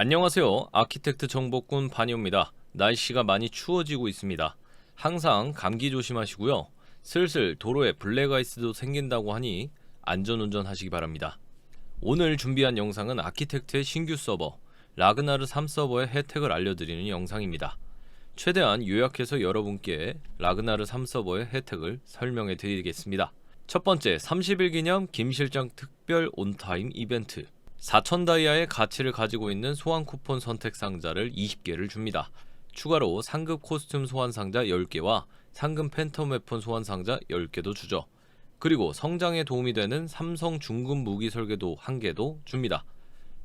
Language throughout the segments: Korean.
안녕하세요. 아키텍트 정복군 반이옵니다. 날씨가 많이 추워지고 있습니다. 항상 감기 조심하시고요. 슬슬 도로에 블랙아이스도 생긴다고 하니 안전운전 하시기 바랍니다. 오늘 준비한 영상은 아키텍트의 신규 서버 라그나르 3 서버의 혜택을 알려드리는 영상입니다. 최대한 요약해서 여러분께 라그나르 3 서버의 혜택을 설명해 드리겠습니다. 첫 번째 30일 기념 김 실장 특별 온타임 이벤트 4천 다이아의 가치를 가지고 있는 소환 쿠폰 선택 상자를 20개를 줍니다. 추가로 상급 코스튬 소환 상자 10개와 상금 팬텀 웨폰 소환 상자 10개도 주죠. 그리고 성장에 도움이 되는 삼성 중급 무기 설계도 1개도 줍니다.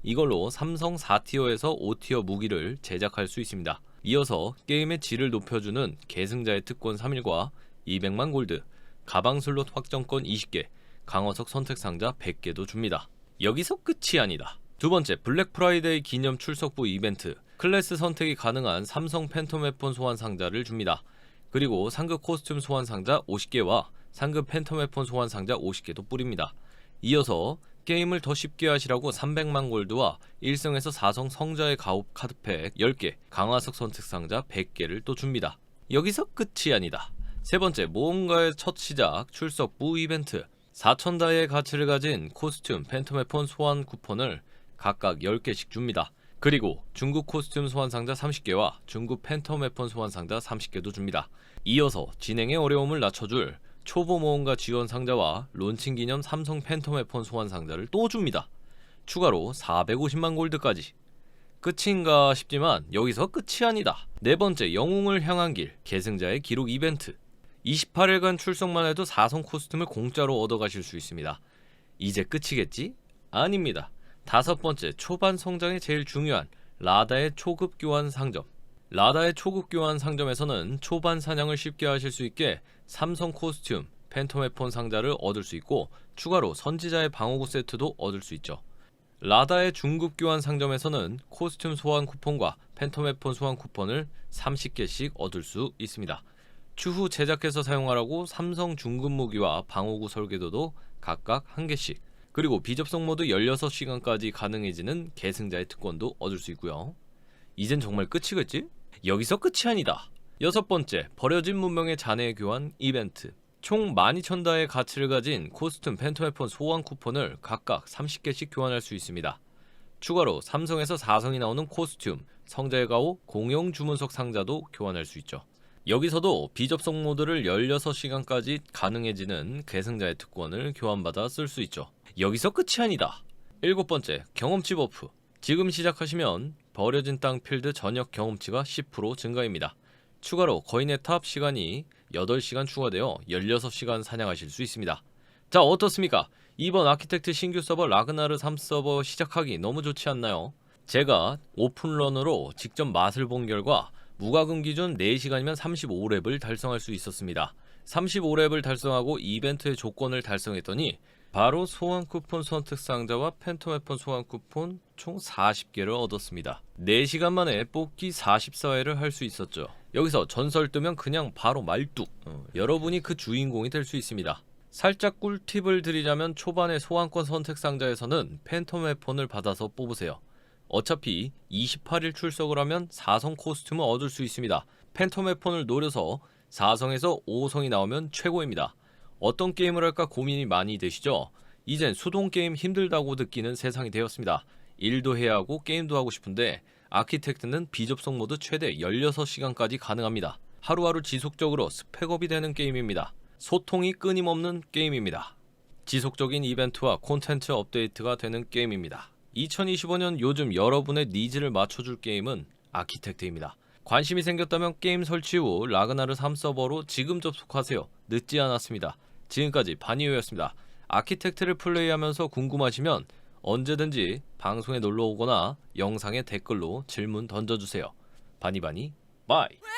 이걸로 삼성 4티어에서 5티어 무기를 제작할 수 있습니다. 이어서 게임의 질을 높여주는 계승자의 특권 3일과 200만 골드, 가방 슬롯 확정권 20개, 강화석 선택 상자 100개도 줍니다. 여기서 끝이 아니다. 두 번째 블랙 프라이데이 기념 출석부 이벤트 클래스 선택이 가능한 삼성 팬텀 웨폰 소환 상자를 줍니다. 그리고 상급 코스튬 소환 상자 50개와 상급 팬텀 웨폰 소환 상자 50개도 뿌립니다. 이어서 게임을 더 쉽게 하시라고 300만 골드와 1성에서 4성 성자의 가옵 카드팩 10개, 강화석 선택 상자 100개를 또 줍니다. 여기서 끝이 아니다. 세 번째 모험가의 첫 시작 출석부 이벤트 4,000다이의 가치를 가진 코스튬 팬텀 웨폰 소환 쿠폰을 각각 10개씩 줍니다. 그리고 중국 코스튬 소환 상자 30개와 중국 팬텀 웨폰 소환 상자 30개도 줍니다. 이어서 진행의 어려움을 낮춰줄 초보 모험가 지원 상자와 론칭 기념 삼성 팬텀 웨폰 소환 상자를 또 줍니다. 추가로 450만 골드까지. 끝인가 싶지만 여기서 끝이 아니다. 네 번째 영웅을 향한 길 계승자의 기록 이벤트. 28일간 출석만 해도 4성 코스튬을 공짜로 얻어가실 수 있습니다. 이제 끝이겠지? 아닙니다. 다섯 번째 초반 성장에 제일 중요한 라다의 초급 교환 상점. 라다의 초급 교환 상점에서는 초반 사냥을 쉽게 하실 수 있게 삼성 코스튬, 팬텀 웨폰 상자를 얻을 수 있고 추가로 선지자의 방어구 세트도 얻을 수 있죠. 라다의 중급 교환 상점에서는 코스튬 소환 쿠폰과 팬텀 웨폰 소환 쿠폰을 30개씩 얻을 수 있습니다. 추후 제작해서 사용하라고 삼성 중급 무기와 방어구 설계도도 각각 한 개씩 그리고 비접속 모드 16시간까지 가능해지는 계승자의 특권도 얻을 수 있고요. 이젠 정말 끝이겠지? 여기서 끝이 아니다. 여섯 번째, 버려진 문명의 잔해 교환 이벤트. 총 12,000다의 가치를 가진 코스튬 팬텀 웨폰 소환 쿠폰을 각각 30개씩 교환할 수 있습니다. 추가로 삼성에서 4성이 나오는 코스튬, 성자의 가오, 공용 주문석 상자도 교환할 수 있죠. 여기서도 비접속 모드를 16시간까지 가능해지는 계승자의 특권을 교환받아 쓸 수 있죠. 여기서 끝이 아니다. 일곱 번째, 경험치 버프. 지금 시작하시면 버려진 땅 필드 전역 경험치가 10% 증가입니다. 추가로 거인의 탑 시간이 8시간 추가되어 16시간 사냥하실 수 있습니다. 자, 어떻습니까? 이번 아키텍트 신규 서버 라그나르 3 서버 시작하기 너무 좋지 않나요? 제가 오픈런으로 직접 맛을 본 결과 무과금 기준 4시간이면 35렙을 달성할 수 있었습니다. 35렙을 달성하고 이벤트의 조건을 달성했더니 바로 소환 쿠폰 선택 상자와 팬텀 웨폰 소환 쿠폰 총 40개를 얻었습니다. 4시간 만에 뽑기 44회를 할 수 있었죠. 여기서 전설 뜨면 그냥 바로 말뚝. 어, 여러분이 그 주인공이 될 수 있습니다. 살짝 꿀팁을 드리자면 초반의 소환권 선택 상자에서는 팬텀 웨폰을 받아서 뽑으세요. 어차피 28일 출석을 하면 4성 코스튬을 얻을 수 있습니다. 팬텀 웨폰을 노려서 4성에서 5성이 나오면 최고입니다. 어떤 게임을 할까 고민이 많이 되시죠? 이젠 수동 게임 힘들다고 느끼는 세상이 되었습니다. 일도 해야 하고 게임도 하고 싶은데 아키텍트는 비접속 모드 최대 16시간까지 가능합니다. 하루하루 지속적으로 스펙업이 되는 게임입니다. 소통이 끊임없는 게임입니다. 지속적인 이벤트와 콘텐츠 업데이트가 되는 게임입니다. 2025년 요즘 여러분의 니즈를 맞춰줄 게임은 아키텍트입니다. 관심이 생겼다면 게임 설치 후 라그나르 3 서버로 지금 접속하세요. 늦지 않았습니다. 지금까지 바니오였습니다. 아키텍트를 플레이하면서 궁금하시면 언제든지 방송에 놀러 오거나 영상에 댓글로 질문 던져주세요. 바니바니 바이.